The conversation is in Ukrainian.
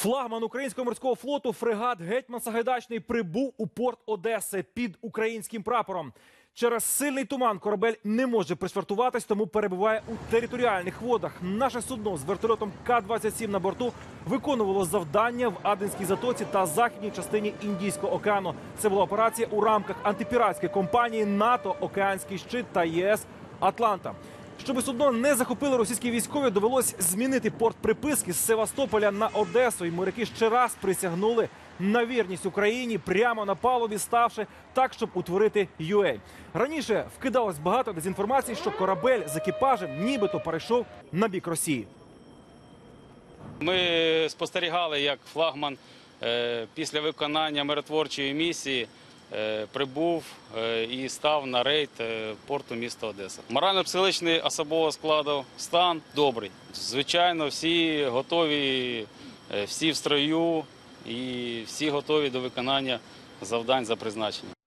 Флагман українського морського флоту фрегат Гетьман Сагайдачний прибув у порт Одеси під українським прапором. Через сильний туман корабель не може пришвартуватись, тому перебуває у територіальних водах. Наше судно з вертольотом К-27 на борту виконувало завдання в Аденській затоці та західній частині Індійського океану. Це була операція у рамках антипіратської компанії НАТО, Океанський щит та ЄС Атланта. Щоб судно не захопили російські військові, довелось змінити порт приписки з Севастополя на Одесу. І моряки ще раз присягнули на вірність Україні прямо на палубі, ставши так, щоб утворити ЮЕ. Раніше вкидалось багато дезінформації, що корабель з екіпажем нібито перейшов на бік Росії. Ми спостерігали, як флагман е, після виконання миротворчої місії прибув е, і став на рейд е, порту міста Одеса. Морально-психологічний особового складу стан добрий. Звичайно, всі готові, е, всі в строю і всі готові до виконання завдань за призначенням.